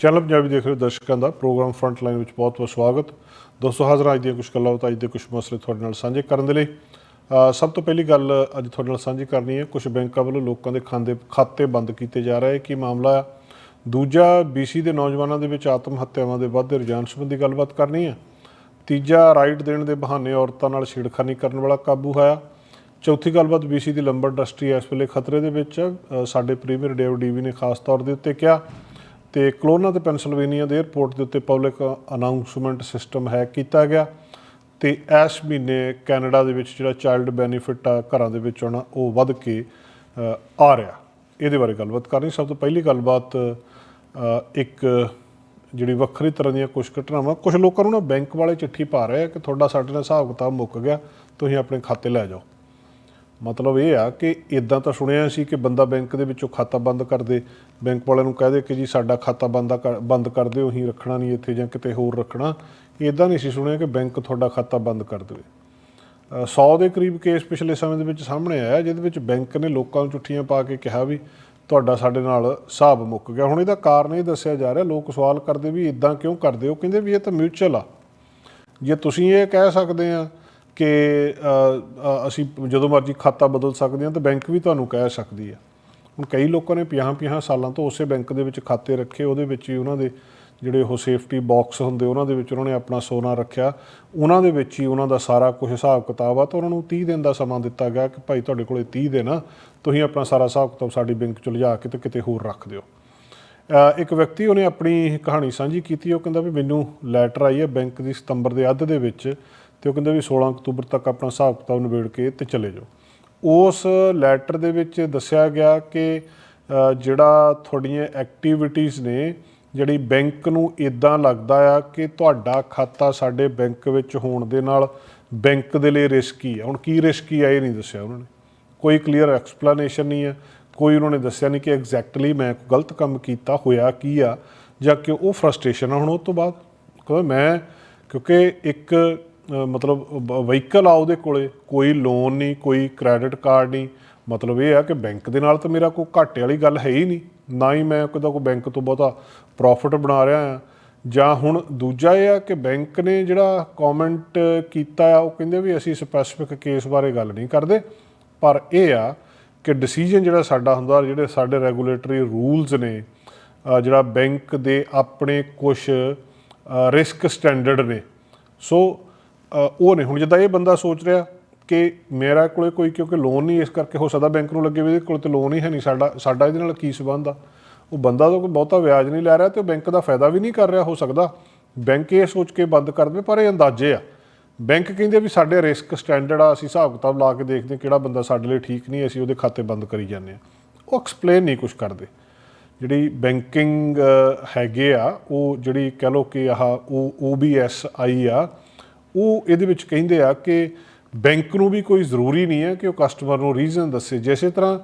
Channel Punjabi ਦੇਖ ਰਹੇ ਦਰਸ਼ਕਾਂ ਦਾ, ਪ੍ਰੋਗਰਾਮ ਫਰੰਟ ਲਾਈਨ ਵਿੱਚ ਬਹੁਤ-ਬਹੁਤ ਸਵਾਗਤ। ਦੋਸਤੋ, ਹਾਜ਼ਰ ਅੱਜ ਦੀਆਂ ਕੁਝ ਗੱਲਾਂ ਤਾਂ ਅੱਜ ਦੇ ਕੁਝ ਮਸਲੇ ਤੁਹਾਡੇ ਨਾਲ ਸਾਂਝੇ ਕਰਨ ਦੇ ਲਈ। ਸਭ ਤੋਂ ਪਹਿਲੀ ਗੱਲ ਅੱਜ ਤੁਹਾਡੇ ਨਾਲ ਸਾਂਝੀ ਕਰਨੀ ਹੈ ਕੁਝ ਬੈਂਕਾਂ ਵੱਲੋਂ ਲੋਕਾਂ ਦੇ ਖਾਂਦੇ, ਖਾਤੇ ਬੰਦ ਕੀਤੇ ਜਾ ਰਹੇ, ਕੀ ਮਾਮਲਾ ਆ? ਦੂਜਾ ਬੀਸੀ ਦੇ ਨੌਜਵਾਨਾਂ ਦੇ ਵਿੱਚ ਆਤਮ ਹੱਤਿਆਵਾਂ ਦੇ ਵੱਧਦੇ ਰੁਝਾਨ ਸੰਬੰਧੀ ਗੱਲਬਾਤ ਕਰਨੀ ਹੈ। ਤੀਜਾ ਰਾਈਟ ਦੇਣ ਦੇ ਬਹਾਨੇ ਔਰਤਾਂ ਨਾਲ ਛੇੜਖਾਨੀ ਕਰਨ ਵਾਲਾ ਕਾਬੂ ਹੋਇਆ। ਚੌਥੀ ਗੱਲਬਾਤ ਬੀਸੀ ਦੀ ਲੰਬਰ ਇੰਡਸਟਰੀ ਇਸ ਵੇਲੇ ਖਤਰੇ ਦੇ ਵਿੱਚ ਹੈ ਸਾਡੇ ਪ੍ਰੀਮੀਅਰ ਡੇਵ ਡੀਵੀ ਨੇ ਖਾਸ ਤੌਰ ਦੇ ਉੱਤੇ ਕਿਹਾ। ਤੇ ਕਲੋਨਾ ਤੇ ਪੈਨਸਲਵੇਨੀਆ ਦੇ 에ਅਰਪੋਰਟ ਦੇ ਉੱਤੇ ਪਬਲਿਕ ਅਨਾਉਂਸਮੈਂਟ ਸਿਸਟਮ ਹੈ ਕੀਤਾ ਗਿਆ ਤੇ ਇਸ ਮਹੀਨੇ ਕੈਨੇਡਾ ਦੇ ਵਿੱਚ ਜਿਹੜਾ ਚਾਈਲਡ ਬੈਨੀਫਿਟ ਆ ਘਰਾਂ ਦੇ ਵਿੱਚ ਆਉਣਾ, ਉਹ ਵੱਧ ਕੇ ਆ ਰਿਹਾ। ਇਹਦੇ ਬਾਰੇ ਗੱਲਬਾਤ ਕਰਨੀ। ਸਭ ਤੋਂ ਪਹਿਲੀ ਗੱਲਬਾਤ ਇੱਕ ਜਿਹੜੀ ਵੱਖਰੀ ਤਰ੍ਹਾਂ ਦੀਆਂ ਕੁਝ ਘਟਨਾਵਾਂ ਕੁਝ ਲੋਕਾਂ ਨੂੰ ਨਾ ਬੈਂਕ ਵਾਲੇ ਚਿੱਠੀ ਪਾ ਰਹੇ ਆ ਕਿ ਤੁਹਾਡਾ ਸਾਡੇ ਨਾਲ ਹਿਸਾਬ ਕਿਤਾਬ ਮੁੱਕ ਗਿਆ, ਤੁਸੀਂ ਆਪਣੇ ਖਾਤੇ ਲੈ ਜਾਓ। ਮਤਲਬ ਇਹ ਆ ਕਿ ਇਦਾਂ ਤਾਂ ਸੁਣਿਆ ਸੀ ਕਿ ਬੰਦਾ ਬੈਂਕ ਦੇ ਵਿੱਚੋਂ ਖਾਤਾ ਬੰਦ ਕਰ ਦੇ। ਬੈਂਕ ਵਾਲਿਆਂ ਨੂੰ ਕਹਿ ਦੇ ਕਿ ਜੀ ਸਾਡਾ ਖਾਤਾ ਬੰਦਾ ਕਰ- ਬੰਦ ਕਰ ਦਿਓ ਅਸੀਂ ਰੱਖਣਾ ਨਹੀਂ ਇੱਥੇ ਜਾਂ ਕਿਤੇ ਹੋਰ ਰੱਖਣਾ। ਇਦਾਂ ਨਹੀਂ ਸੀ ਸੁਣਿਆ ਕਿ ਬੈਂਕ ਤੁਹਾਡਾ ਖਾਤਾ ਬੰਦ ਕਰ ਦੇਵੇ। ਅ, 100 ਦੇ ਕਰੀਬ ਕੇਸ ਪਿਛਲੇ ਸਮੇਂ ਦੇ ਵਿੱਚ ਸਾਹਮਣੇ ਆਇਆ ਜਿਹਦੇ ਵਿੱਚ ਬੈਂਕ ਨੇ ਲੋਕਾਂ ਨੂੰ ਚੁੱਠੀਆਂ ਪਾ ਕੇ ਕਿਹਾ ਵੀ ਤੁਹਾਡਾ ਸਾਡੇ ਨਾਲ ਹਿਸਾਬ ਮੁੱਕ ਗਿਆ। ਹੁਣ ਇਹਦਾ ਕਾਰਨ ਇਹ ਦੱਸਿਆ ਜਾ ਰਿਹਾ ਲੋਕ ਸਵਾਲ ਕਰਦੇ ਵੀ ਇਦਾਂ ਕਿਉਂ ਕਰਦੇ ਹੋ? ਕਹਿੰਦੇ ਵੀ ਇਹ ਤਾਂ ਮਿਊਚੁਅਲ ਆ। ਜੇ ਤੁਸੀਂ ਇਹ ਕਹਿ ਸਕਦੇ ਆ ਕਿ ਅਸੀਂ ਜਦੋਂ ਮਰਜ਼ੀ ਖਾਤਾ ਬਦਲ ਸਕਦੇ ਹਾਂ ਤਾਂ ਬੈਂਕ ਵੀ ਤੁਹਾਨੂੰ ਕਹਿ ਸਕਦੀ ਹੈ। ਹੁਣ ਕਈ ਲੋਕਾਂ ਨੇ 50-50 ਸਾਲਾਂ ਤੋਂ ਉਸੇ ਬੈਂਕ ਦੇ ਵਿੱਚ ਖਾਤੇ ਰੱਖੇ, ਉਹਦੇ ਵਿੱਚ ਹੀ ਉਹਨਾਂ ਦੇ ਜਿਹੜੇ ਉਹ ਸੇਫਟੀ ਬਾਕਸ ਹੁੰਦੇ, ਉਹਨਾਂ ਦੇ ਵਿੱਚ ਉਹਨਾਂ ਨੇ ਆਪਣਾ ਸੋਨਾ ਰੱਖਿਆ। ਉਹਨਾਂ ਦੇ ਵਿੱਚ ਹੀ ਉਹਨਾਂ ਦਾ ਸਾਰਾ ਕੁਝ ਹਿਸਾਬ ਕਿਤਾਬ ਆ ਤਾਂ ਉਹਨਾਂ ਨੂੰ 30 ਦਿਨ ਦਾ ਸਮਾਂ ਦਿੱਤਾ ਗਿਆ ਕਿ ਭਾਈ ਤੁਹਾਡੇ ਕੋਲੇ 30 ਦਿਨ ਆ, ਤੁਸੀਂ ਆਪਣਾ ਸਾਰਾ ਹਿਸਾਬ ਕਿਤਾਬ ਸਾਡੀ ਬੈਂਕ ਚ ਲਿਜਾ ਕੇ ਤੇ ਕਿਤੇ ਹੋਰ ਰੱਖ ਦਿਓ। ਇੱਕ ਵਿਅਕਤੀ ਉਹਨੇ ਆਪਣੀ ਕਹਾਣੀ ਸਾਂਝੀ ਕੀਤੀ, ਉਹ ਕਹਿੰਦਾ ਵੀ ਮੈਨੂੰ ਲੈਟਰ ਆਈ ਹੈ ਬੈਂਕ ਦੀ ਸਤੰਬਰ ਦੇ ਅੱਧ ਦੇ ਵਿੱਚ ਤੇ ਉਹ ਕਹਿੰਦੇ ਵੀ 16 ਅਕਤੂਬਰ ਤੱਕ ਆਪਣਾ ਹਿਸਾਬ ਕਿਤਾਬ ਨਿਬੇੜ ਕੇ ਤੇ ਚਲੇ ਜਾਓ। ਉਸ ਲੈਟਰ ਦੇ ਵਿੱਚ ਦੱਸਿਆ ਗਿਆ ਕਿ ਜਿਹੜਾ ਤੁਹਾਡੀਆਂ ਐਕਟੀਵਿਟੀਜ਼ ਨੇ, ਜਿਹੜੀ ਬੈਂਕ ਨੂੰ ਇਦਾਂ ਲੱਗਦਾ ਆ ਕਿ ਤੁਹਾਡਾ ਖਾਤਾ ਸਾਡੇ ਬੈਂਕ ਵਿੱਚ ਹੋਣ ਦੇ ਨਾਲ ਬੈਂਕ ਦੇ ਲਈ ਰਿਸਕੀ ਆ। ਹੁਣ ਕੀ ਰਿਸਕੀ ਆ ਇਹ ਨਹੀਂ ਦੱਸਿਆ ਉਹਨਾਂ ਨੇ। ਕੋਈ ਕਲੀਅਰ ਐਕਸਪਲੇਨੇਸ਼ਨ ਨਹੀਂ ਹੈ ਕੋਈ ਉਹਨਾਂ ਨੇ ਦੱਸਿਆ ਨਹੀਂ ਕਿ ਐਗਜ਼ੈਕਟਲੀ ਮੈਂ ਗਲਤ ਕੰਮ ਕੀਤਾ ਹੋਇਆ ਕੀ ਆ, ਜਾਂ ਕਿ ਉਹ ਫਰਸਟ੍ਰੇਸ਼ਨ ਆ। ਹੁਣ ਉਹ ਤੋਂ ਬਾਅਦ ਕਹਿੰਦਾ ਮੈਂ, ਕਿਉਂਕਿ ਇੱਕ ਮਤਲਬ ਵਹੀਕਲ ਆ ਉਹਦੇ ਕੋਲੇ, ਕੋਈ ਲੋਨ ਨਹੀਂ, ਕੋਈ ਕ੍ਰੈਡਿਟ ਕਾਰਡ ਨਹੀਂ। ਮਤਲਬ ਇਹ ਆ ਕਿ ਬੈਂਕ ਦੇ ਨਾਲ ਤਾਂ ਮੇਰਾ ਕੋਈ ਘਾਟੇ ਵਾਲੀ ਗੱਲ ਹੈ ਹੀ ਨਹੀਂ। ਨਾ ਹੀ ਮੈਂ ਕਦਾ ਕੋਈ ਬੈਂਕ ਤੋਂ ਬਹੁਤਾ ਪ੍ਰੋਫਿਟ ਬਣਾ ਰਿਹਾ ਆ ਜਾਂ ਹੁਣ ਦੂਜਾ ਇਹ ਆ ਕਿ ਬੈਂਕ ਨੇ ਜਿਹੜਾ ਕਮੈਂਟ ਕੀਤਾ ਆ, ਉਹ ਕਹਿੰਦੇ ਵੀ ਅਸੀਂ ਸਪੈਸੀਫਿਕ ਕੇਸ ਬਾਰੇ ਗੱਲ ਨਹੀਂ ਕਰਦੇ। ਪਰ ਇਹ ਆ ਕਿ ਡਿਸੀਜਨ ਜਿਹੜਾ ਸਾਡਾ ਹੁੰਦਾ, ਜਿਹੜੇ ਸਾਡੇ ਰੈਗੂਲੇਟਰੀ ਰੂਲਸ ਨੇ ਜਿਹੜਾ ਬੈਂਕ ਦੇ ਆਪਣੇ ਕੁਝ ਰਿਸਕ ਸਟੈਂਡਰਡ ਨੇ। ਸੋ ਉਹ ਨਹੀਂ ਹੁਣ ਜਿੱਦਾਂ ਇਹ ਬੰਦਾ ਸੋਚ ਰਿਹਾ ਕਿ ਮੇਰਾ ਕੋਲੇ ਕੋਈ, ਕਿਉਂਕਿ ਲੋਨ ਨਹੀਂ, ਇਸ ਕਰਕੇ ਹੋ ਸਕਦਾ ਬੈਂਕ ਨੂੰ ਲੱਗੇ ਵੀ ਇਹਦੇ ਕੋਲ ਤੇ ਲੋਨ ਹੀ ਹੈ ਨਹੀਂ, ਸਾਡਾ ਸਾਡਾ ਇਹਦੇ ਨਾਲ ਕੀ ਸਬੰਧ ਆ? ਉਹ ਬੰਦਾ ਤਾਂ ਕੋਈ ਬਹੁਤਾ ਵਿਆਜ ਨਹੀਂ ਲੈ ਰਿਹਾ ਤੇ ਬੈਂਕ ਦਾ ਫਾਇਦਾ ਵੀ ਨਹੀਂ ਕਰ ਰਿਹਾ, ਹੋ ਸਕਦਾ ਬੈਂਕ ਇਹ ਸੋਚ ਕੇ ਬੰਦ ਕਰ ਦੇਵੇ, ਪਰ ਇਹ ਅੰਦਾਜ਼ੇ ਆ। ਬੈਂਕ ਕਹਿੰਦੇ ਵੀ ਸਾਡੇ ਰਿਸਕ ਸਟੈਂਡਰਡ ਆ, ਅਸੀਂ ਹਿਸਾਬ ਕਿਤਾਬ ਲਾ ਕੇ ਦੇਖਦੇ ਕਿਹੜਾ ਬੰਦਾ ਸਾਡੇ ਲਈ ਠੀਕ ਨਹੀਂ, ਅਸੀਂ ਉਹਦੇ ਖਾਤੇ ਬੰਦ ਕਰੀ ਜਾਂਦੇ ਆ ਉਹ ਐਕਸਪਲੇਨ ਨਹੀਂ ਕੁਝ ਕਰਦੇ। ਜਿਹੜੀ ਬੈਂਕਿੰਗ ਹੈਗੇ ਆ, ਉਹ ਜਿਹੜੀ ਕਹਿ ਲਓ ਕਿ ਆਹ, ਉਹ, OBSI ਆ ਉਹ ਇਹਦੇ ਵਿੱਚ ਕਹਿੰਦੇ ਆ ਕਿ ਬੈਂਕ ਨੂੰ ਵੀ ਕੋਈ ਜ਼ਰੂਰੀ ਨਹੀਂ ਹੈ ਕਿ ਉਹ ਕਸਟਮਰ ਨੂੰ ਰੀਜ਼ਨ ਦੱਸੇ। ਜਿਸੇ ਤਰ੍ਹਾਂ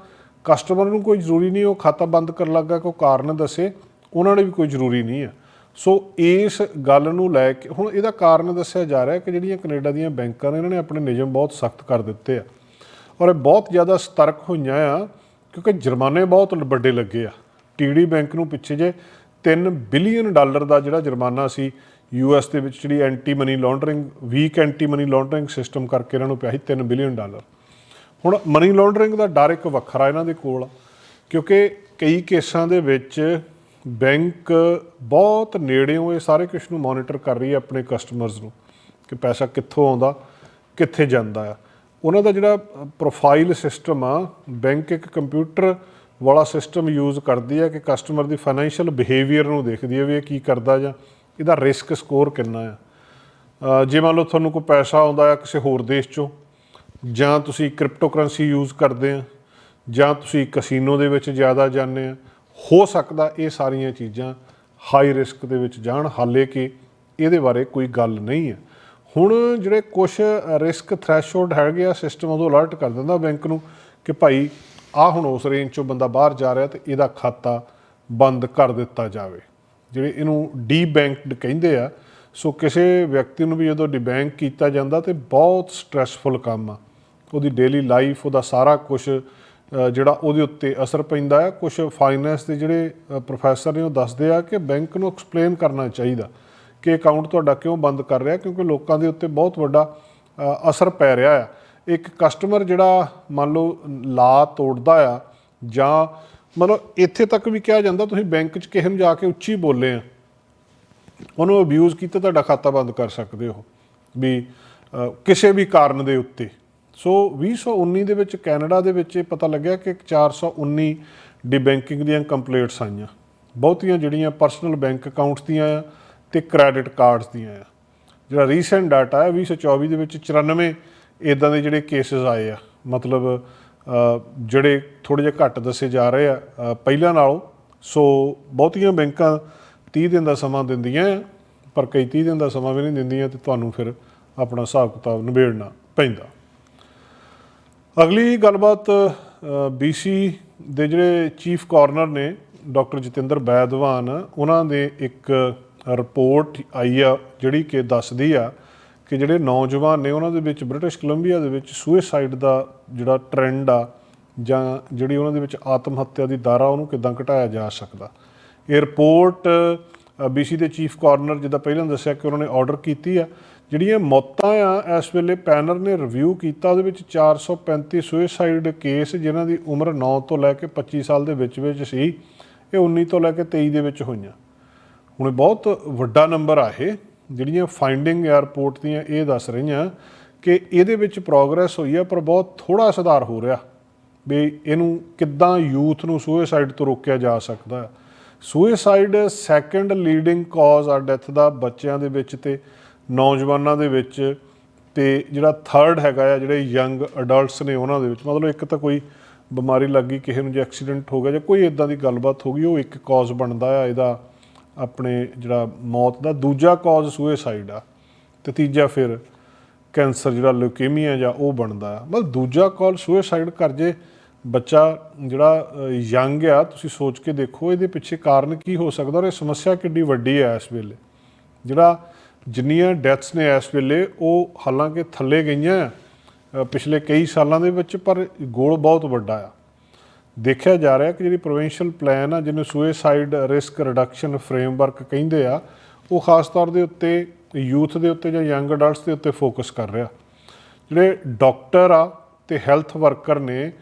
ਕਸਟਮਰ ਨੂੰ ਕੋਈ ਜ਼ਰੂਰੀ ਨਹੀਂ, ਉਹ ਖਾਤਾ ਬੰਦ ਕਰਨ ਲੱਗਾ ਕੋਈ ਕਾਰਨ ਦੱਸੇ, ਉਹਨਾਂ ਨੇ ਵੀ ਕੋਈ ਜ਼ਰੂਰੀ ਨਹੀਂ ਹੈ। ਸੋ ਇਸ ਗੱਲ ਨੂੰ ਲੈ ਕੇ, ਹੁਣ ਇਹਦਾ ਕਾਰਨ ਦੱਸਿਆ ਜਾ ਰਿਹਾ ਕਿ ਜਿਹੜੀਆਂ ਕੈਨੇਡਾ ਦੀਆਂ ਬੈਂਕਾਂ ਨੇ, ਇਹਨਾਂ ਨੇ ਆਪਣੇ ਨਿਯਮ ਬਹੁਤ ਸਖਤ ਕਰ ਦਿੱਤੇ ਆ। ਔਰ ਇਹ ਬਹੁਤ ਜ਼ਿਆਦਾ ਸਤਰਕ ਹੋਈਆਂ ਆ, ਕਿਉਂਕਿ ਜੁਰਮਾਨੇ ਬਹੁਤ ਵੱਡੇ ਲੱਗੇ ਆ। ਟੀਡੀ ਬੈਂਕ ਨੂੰ ਪਿੱਛੇ ਜੇ 3 ਬਿਲੀਅਨ ਡਾਲਰ ਦਾ ਜਿਹੜਾ ਜੁਰਮਾਨਾ ਸੀ ਯੂਐਸ ਦੇ ਵਿੱਚ ਜਿਹੜੀ anti money laundering weak anti money laundering system ਕਰਕੇ ਇਹਨਾਂ ਨੂੰ ਪਿਆ ਸੀ 3 ਬਿਲੀਅਨ ਡਾਲਰ ਹੁਣ ਮਨੀ ਲਾਂਡਰਿੰਗ ਦਾ ਡਰ ਇੱਕ ਵੱਖਰਾ ਇਹਨਾਂ ਦੇ ਕੋਲ ਕਿਉਂਕਿ ਕਈ ਕੇਸਾਂ ਦੇ ਵਿੱਚ ਬੈਂਕ ਬਹੁਤ ਨੇੜਿਓਂ ਇਹ ਸਾਰੇ ਕੁਝ ਨੂੰ ਮੋਨੀਟਰ ਕਰ ਰਹੀ ਹੈ ਆਪਣੇ ਕਸਟਮਰਸ ਨੂੰ, ਕਿ ਪੈਸਾ ਕਿੱਥੋਂ ਆਉਂਦਾ, ਕਿੱਥੇ ਜਾਂਦਾ ਆ। ਉਹਨਾਂ ਦਾ ਜਿਹੜਾ ਪ੍ਰੋਫਾਈਲ ਸਿਸਟਮ ਆ ਬੈਂਕ ਇੱਕ ਕੰਪਿਊਟਰ ਵਾਲਾ ਸਿਸਟਮ ਯੂਜ਼ ਕਰਦੀ ਹੈ ਕਿ ਕਸਟਮਰ ਦੀ ਫਾਈਨੈਂਸ਼ੀਅਲ ਬਿਹੇਵੀਅਰ ਨੂੰ ਦੇਖਦੀ ਹੈ ਵੀ ਇਹ ਕੀ ਕਰਦਾ ਜਾਂ ਇਹਦਾ ਰਿਸਕ ਸਕੋਰ ਕਿੰਨਾ ਆ? ਜੇ ਮੰਨ ਲਓ ਤੁਹਾਨੂੰ ਕੋਈ ਪੈਸਾ ਆਉਂਦਾ ਆ ਕਿਸੇ ਹੋਰ ਦੇਸ਼ ਚੋਂ, ਜਾਂ ਤੁਸੀਂ ਕ੍ਰਿਪਟੋਕਰੰਸੀ ਯੂਜ਼ ਕਰਦੇ ਆ, ਜਾਂ ਤੁਸੀਂ ਕਸੀਨੋ ਦੇ ਵਿੱਚ ਜ਼ਿਆਦਾ ਜਾਂਦੇ ਆ, ਹੋ ਸਕਦਾ ਇਹ ਸਾਰੀਆਂ ਚੀਜ਼ਾਂ ਹਾਈ ਰਿਸਕ ਦੇ ਵਿੱਚ ਜਾਣ, ਹਾਲੇ ਕਿ ਇਹਦੇ ਬਾਰੇ ਕੋਈ ਗੱਲ ਨਹੀਂ ਹੈ ਹੁਣ ਜਿਹੜੇ ਕੁਝ ਰਿਸਕ ਥ੍ਰੈਸ਼ਹੋਲਡ ਹੈਗੇ ਆ ਸਿਸਟਮ ਉਦੋਂ ਅਲਰਟ ਕਰ ਦਿੰਦਾ ਬੈਂਕ ਨੂੰ ਕਿ ਭਾਈ ਆ ਹੁਣ ਉਸ ਰੇਂਜ ਚੋਂ ਬੰਦਾ ਬਾਹਰ ਜਾ ਰਿਹਾ ਤੇ ਇਹਦਾ ਖਾਤਾ ਬੰਦ ਕਰ ਦਿੱਤਾ ਜਾਵੇ। ਜਿਹੜੇ ਇਹਨੂੰ ਡੀ ਬੈਂਕਡ ਕਹਿੰਦੇ ਆ, ਸੋ ਕਿਸੇ ਵਿਅਕਤੀ ਨੂੰ ਵੀ ਜਦੋਂ ਡਿਬੈਂਕ ਕੀਤਾ ਜਾਂਦਾ ਤੇ ਬਹੁਤ ਸਟ੍ਰੈਸਫੁਲ ਕੰਮ ਆ। ਉਹਦੀ ਡੇਲੀ ਲਾਈਫ ਉਹਦਾ ਸਾਰਾ ਕੁਝ ਜਿਹੜਾ ਉਹਦੇ ਉੱਤੇ ਅਸਰ ਪੈਂਦਾ ਹੈ ਕੁਝ ਫਾਈਨੈਂਸ ਦੇ ਜਿਹੜੇ ਪ੍ਰੋਫੈਸਰ ਨੇ ਉਹ ਦੱਸਦੇ ਆ ਕਿ ਬੈਂਕ ਨੂੰ ਐਕਸਪਲੇਨ ਕਰਨਾ ਚਾਹੀਦਾ ਕਿ ਅਕਾਊਂਟ ਤੁਹਾਡਾ ਕਿਉਂ ਬੰਦ ਕਰ ਰਿਹਾ, ਕਿਉਂਕਿ ਲੋਕਾਂ ਦੇ ਉੱਤੇ ਬਹੁਤ ਵੱਡਾ ਅਸਰ ਪੈ ਰਿਹਾ ਆ। ਇੱਕ ਕਸਟਮਰ ਜਿਹੜਾ ਮੰਨ ਲਓ ਲਾ ਤੋੜਦਾ ਆ ਜਾਂ ਮਤਲਬ ਇੱਥੇ ਤੱਕ ਵੀ ਕਿਹਾ ਜਾਂਦਾ ਤੁਸੀਂ ਬੈਂਕ 'ਚ ਕਿਸੇ ਨੂੰ ਜਾ ਕੇ ਉੱਚੀ ਬੋਲੇ ਆ। ਉਹਨੂੰ ਅਬਿਊਜ਼ ਕੀਤਾ ਤੁਹਾਡਾ ਖਾਤਾ ਬੰਦ ਕਰ ਸਕਦੇ ਹੋ ਵੀ ਕਿਸੇ ਵੀ ਕਾਰਨ ਦੇ ਉੱਤੇ। ਸੋ 2019 ਦੇ ਵਿੱਚ ਕੈਨੇਡਾ ਦੇ ਵਿੱਚ ਇਹ ਪਤਾ ਲੱਗਿਆ ਕਿ 419 ਡੀ ਬੈਂਕਿੰਗ ਦੀਆਂ ਕੰਪਲੇਂਟਸ ਆਈਆਂ। ਬਹੁਤੀਆਂ ਜਿਹੜੀਆਂ ਪਰਸਨਲ ਬੈਂਕ ਅਕਾਊਂਟਸ ਦੀਆਂ ਆ ਤੇ ਕ੍ਰੈਡਿਟ ਕਾਰਡਸ ਦੀਆਂ ਆ। ਜਿਹੜਾ ਰੀਸੈਂਟ ਡਾਟਾ ਹੈ 2024 ਦੇ ਵਿੱਚ 94 ਇਦਾਂ ਦੇ ਜਿਹੜੇ ਕੇਸਿਸ ਆਏ ਆ। ਮਤਲਬ ਜਿਹੜੇ ਥੋੜੇ ਜਿਹਾ ਘੱਟ ਦੱਸੇ ਜਾ ਰਹੇ ਆ ਪਹਿਲਾਂ ਨਾਲੋਂ, ਸੋ ਬਹੁਤੀਆਂ ਬੈਂਕਾਂ 30 ਦਿਨ ਦਾ ਸਮਾਂ ਦਿੰਦੀਆਂ ਪਰ ਕਈ 30 ਦਿਨ ਦਾ ਸਮਾਂ ਵੀ ਨਹੀਂ ਦਿੰਦੀਆਂ ਤੇ ਤੁਹਾਨੂੰ ਫਿਰ ਆਪਣਾ ਹਿਸਾਬ ਕਿਤਾਬ ਨਿਬੇੜਨਾ ਪੈਂਦਾ। ਅਗਲੀ ਗੱਲਬਾਤ ਬੀਸੀ ਦੇ ਜਿਹੜੇ ਚੀਫ ਕਾਰਨਰ ਨੇ, ਡਾਕਟਰ ਜਤਿੰਦਰ ਬੈਦਵਾਨ, ਉਹਨਾਂ ਦੇ ਇੱਕ ਰਿਪੋਰਟ ਆਈ ਆ, ਜਿਹੜੀ ਕਿ ਦੱਸਦੀ ਆ ਕਿ ਜਿਹੜੇ ਨੌਜਵਾਨ ਨੇ ਉਹਨਾਂ ਦੇ ਵਿੱਚ, ਬ੍ਰਿਟਿਸ਼ ਕੋਲੰਬੀਆ ਦੇ ਵਿੱਚ ਸੁਸਾਈਡ ਦਾ ਜਿਹੜਾ ਟ੍ਰੈਂਡ ਆ, ਜਾਂ ਜਿਹੜੀ ਉਹਨਾਂ ਦੇ ਵਿੱਚ ਆਤਮ ਹੱਤਿਆ ਦੀ ਦਾਰਾ ਉਹਨੂੰ ਕਿਦਾਂ ਘਟਾਇਆ ਜਾ ਸਕਦਾ? ਇਹ ਰਿਪੋਰਟ ਬੀਸੀ ਦੇ ਚੀਫ ਕਾਰਨਰ ਜਿੱਦਾਂ ਪਹਿਲਾਂ ਦੱਸਿਆ ਕਿ ਉਹਨਾਂ ਨੇ ਆਰਡਰ ਕੀਤੀ ਆ, ਜਿਹੜੀਆਂ ਮੌਤਾਂ ਆ, ਇਸ ਵੇਲੇ ਪੈਨਲ ਨੇ ਰਿਵਿਊ ਕੀਤਾ, ਉਹਦੇ ਵਿੱਚ 435 ਸੁਸਾਈਡ ਕੇਸ ਜਿਨ੍ਹਾਂ ਦੀ ਉਮਰ 9 ਤੋਂ ਲੈ ਕੇ 25 ਸਾਲ ਦੇ ਵਿੱਚ ਵਿੱਚ ਸੀ, ਇਹ 19 ਤੋਂ ਲੈ ਕੇ 23 ਦੇ ਵਿੱਚ ਹੋਈਆਂ। ਹੁਣ ਬਹੁਤ ਵੱਡਾ ਨੰਬਰ ਆ ਇਹ। ਜਿਹੜੀਆਂ ਫਾਈਂਡਿੰਗ 에ਅਰਪੋਰਟ ਦੀਆਂ ਇਹ ਦੱਸ ਰਹੀਆਂ ਕਿ ਇਹਦੇ ਵਿੱਚ ਪ੍ਰੋਗਰੈਸ ਹੋਈ ਆ, ਪਰ ਬਹੁਤ ਥੋੜਾ ਸੁਧਾਰ ਹੋ ਰਿਹਾ ਵੀ ਇਹਨੂੰ ਕਿੱਦਾਂ ਯੂਥ ਨੂੰ ਸੁਸਾਈਡ ਤੋਂ ਰੋਕਿਆ ਜਾ ਸਕਦਾ ਹੈ। ਸੁਸਾਈਡ ਸੈਕੰਡ ਲੀਡਿੰਗ ਕਾਜ਼ ਆ ਡੈਥ ਦਾ ਬੱਚਿਆਂ ਦੇ ਵਿੱਚ ਤੇ ਨੌਜਵਾਨਾਂ ਦੇ ਵਿੱਚ ਤੇ ਜਿਹੜਾ ਥਰਡ ਹੈਗਾ ਆ, ਜਿਹੜੇ ਯੰਗ ਅਡਲਟਸ ਨੇ ਉਹਨਾਂ ਦੇ ਵਿੱਚ। ਮਤਲਬ ਇੱਕ ਤਾਂ ਕੋਈ ਬਿਮਾਰੀ ਲੱਗੀ ਕਿਸੇ ਨੂੰ ਜੇ ਐਕਸੀਡੈਂਟ ਹੋ ਗਿਆ ਜਾਂ ਕੋਈ ਇਦਾਂ ਦੀ ਗੱਲਬਾਤ ਹੋ ਗਈ, ਉਹ ਇੱਕ ਕਾਜ਼ ਬਣਦਾ ਆ, ਇਹਦਾ ਆਪਣੇ ਜਿਹੜਾ ਮੌਤ ਦਾ ਦੂਜਾ ਕਾਜ਼ ਸੁਸਾਈਡ ਆ ਤੇ ਤੀਜਾ ਫਿਰ ਕੈਂਸਰ ਜਿਹੜਾ ਲਿਊਕੇਮੀਆ ਜਾਂ ਉਹ ਬਣਦਾ ਆ। ਮਤਲਬ ਦੂਜਾ ਕਾਲ ਸੁਸਾਈਡ ਕਰ ਜੇ ਬੱਚਾ ਜਿਹੜਾ ਯੰਗ ਆ ਤੁਸੀਂ ਸੋਚ ਕੇ ਦੇਖੋ ਇਹਦੇ ਪਿੱਛੇ ਕਾਰਨ ਕੀ ਹੋ ਸਕਦਾ ਔਰ ਇਹ ਸਮੱਸਿਆ ਕਿੰਨੀ ਵੱਡੀ ਹੈ ਇਸ ਵੇਲੇ। ਜਿਹੜਾ ਜਿੰਨੀਆਂ ਡੈਥਸ ਨੇ ਇਸ ਵੇਲੇ ਉਹ ਹਾਲਾਂਕਿ ਥੱਲੇ ਗਈਆਂ ਆ, ਪਿਛਲੇ ਕਈ ਸਾਲਾਂ ਦੇ ਵਿੱਚ ਪਰ ਗੋਲ ਬਹੁਤ ਵੱਡਾ ਆ। ਦੇਖਿਆ ਜਾ ਰਿਹਾ ਕਿ ਜਿਹੜੀ ਪ੍ਰੋਵਿੰਸ਼ੀਅਲ ਪਲਾਨ ਆ, ਜਿਹਨੂੰ ਸੁਸਾਈਡ ਰਿਸਕ ਰਿਡਕਸ਼ਨ ਫਰੇਮਵਰਕ ਕਹਿੰਦੇ ਆ, ਉਹ ਖਾਸ ਤੌਰ ਦੇ ਉੱਤੇ ਯੂਥ ਦੇ ਉੱਤੇ ਜਾਂ ਯੰਗ ਅਡਲਟਸ ਦੇ ਉੱਤੇ ਫੋਕਸ ਕਰ ਰਿਹਾ। ਜਿਹੜੇ ਡਾਕਟਰ ਆ ਤੇ ਹੈਲਥ ਵਰਕਰ ਨੇ,